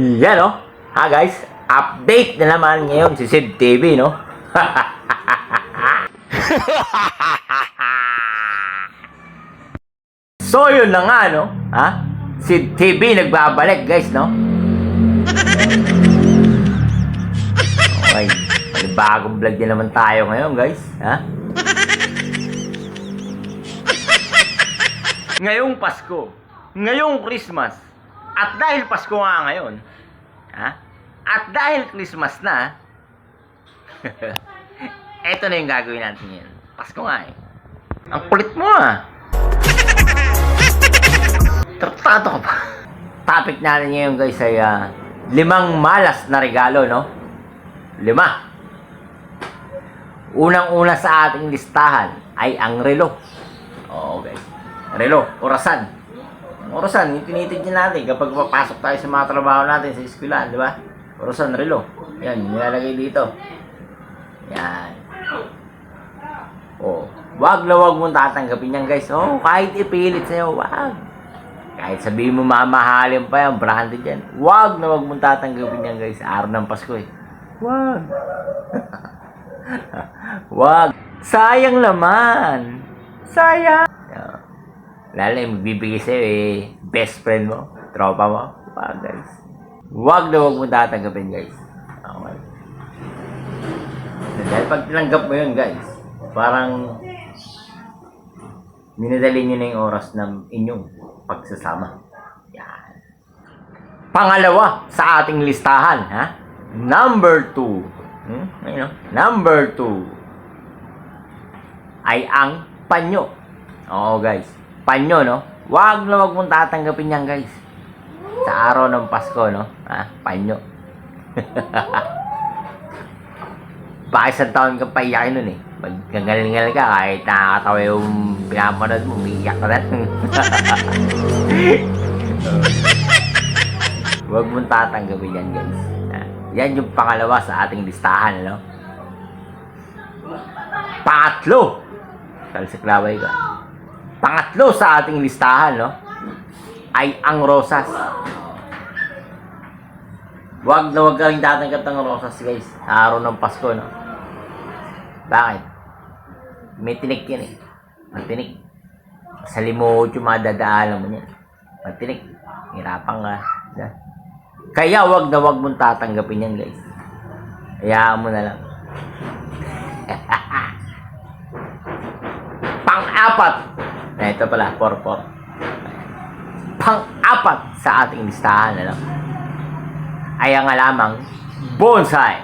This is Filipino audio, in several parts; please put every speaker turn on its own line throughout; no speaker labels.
Yan, no? Ha, guys? Update na naman ngayon si Sid TV, no? so, yun na nga, no? Ha? Sid TV nagbabalik, guys, no? Okay. Bagong vlog din naman tayo ngayon, guys. Ha? Ngayong Pasko, ngayong Christmas, at dahil Pasko nga ngayon, ha? At dahil Christmas na, eto na yung gagawin natin ngayon. Pasko nga eh. Ang kulit mo ah. Tratado ka pa. Topic natin ngayon guys ay ah, limang malas na regalo, no? Lima. Unang-una sa ating listahan ay ang relo. Oo, guys. Relo, orasan. Orasan, yung tinitignan natin kapag papasok tayo sa mga trabaho natin sa eskwela, di ba? Orasan, relo. Yan, nilalagay dito. Yan. Oh, wag na wag mong tatanggapin yan, guys. Oh, kahit ipilit sa'yo, wag. Kahit sabihin mo mamahalin pa yan, branded yan. Wag na wag mong tatanggapin yan, guys. Araw ng Pasko eh. Wag. wag. Sayang naman. Sayang. Lalo yung magbibigay sa'yo eh, best friend mo, tropa mo. Wag, guys. Wag na wag mong tatanggapin, guys. Okay. Dahil pag tinanggap mo yun, guys, parang minadali nyo na yung oras ng inyong pagsasama. Yan. Pangalawa sa ating listahan, ha? Number two. Hmm? Ayun? Number two ay ang panyo. Oo, guys. Panyo, no? Wag na wag mong tatanggapin yan, guys. Sa araw ng Pasko, no? Ha? Panyo. Baka isang taon ka pa iyakin nun eh. Magkagalingal ka kahit nakakatawa yung pinapanood mo, umiiyak ka rin. Huwag mong tatanggapin yan, guys. Yan yung pangalawa sa ating listahan, ano? Pangatlo! Kalsiklaway ka. Pangatlo sa ating listahan, no? Ay ang rosas. Huwag na huwag ka rin tatanggap ng rosas, guys. Araw ng Pasko, no? Bakit? May tinik yan eh. Matinik. Sa limot yung madadaalan mo niyan. Matinik. Hirapan ka. Diba? Kaya wag na wag mong tatanggapin yan, guys. Hayaan mo na lang. Pang-apat. Ito pala, por-por. Pang-apat sa ating listahan, ano? Ay ang alamang bonsai.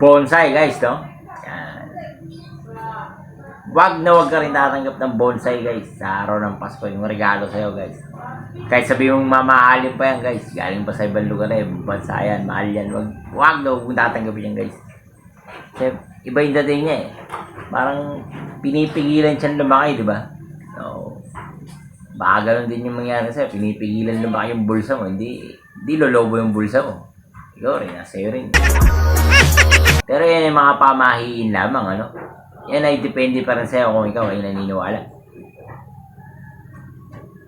Bonsai, guys, no? Wag na wag ka rin tatanggap ng bonsai, guys. Sa araw ng Pasko, yung regalo sa'yo, guys. Kahit sabi mong mamahalin pa yan, guys. Galing pa sa ibang lugar na, ibang bansa yan, mahal yan. Wag, wag na wag mong tatanggapin yan, guys. Kasi iba yung dating niya eh. Parang pinipigilan siyang lumaki, di ba? So, baka ganun din yung mangyari sa'yo. Pinipigilan lumaki yung bulsa mo. Hindi, hindi lolobo yung bulsa mo. Ikaw rin, nasa iyo rin. Pero yan yung mga pamahiin lamang, ano? Yan ay depende pa rin sa'yo kung ikaw ay naniniwala.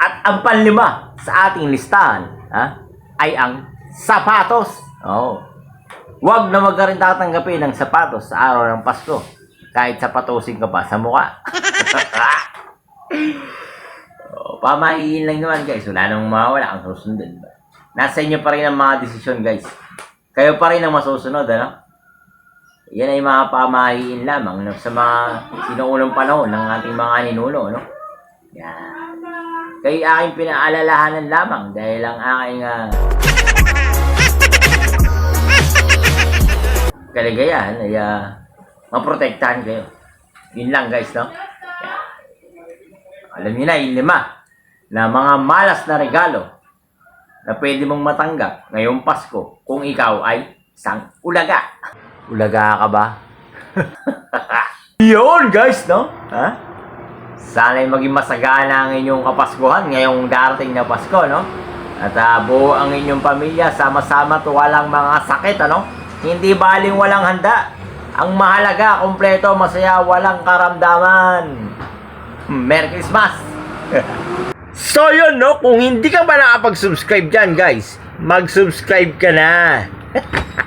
At ang panlima sa ating listahan ha, ay ang sapatos. Oh. Huwag na wag rin tatanggapin ng sapatos sa araw ng Pasko. Kahit sapatosin ka pa sa mukha. oh, pamahiin lang naman guys. Wala nang mawala ang susundin. Nasa inyo pa rin ang mga desisyon guys. Kayo pa rin ang masusunod, ano? Yan ay mga pamahiin lamang no, sa mga sinuunang panahon ng ating mga ninuno, no? Yan. Kay aking pinaalalahanan lamang dahil ang aking ah, kaligayahan ay ah, maprotektahan kayo. Yun lang guys, no? Alam niyo na, yung lima na mga malas na regalo na pwede mong matanggap ngayong Pasko kung ikaw ay isang ulaga. Ulaga ka ba? Yun guys, no? Ha? Sana'y maging masagana ang inyong kapaskuhan ngayong darating na Pasko, no? At ah, buo ang inyong pamilya, sama-sama at walang mga sakit, ano? Hindi baling walang handa. Ang mahalaga, kompleto, masaya, walang karamdaman. Merry Christmas!
So yun no, kung hindi ka pa nakapag-subscribe dyan guys, mag-subscribe ka na.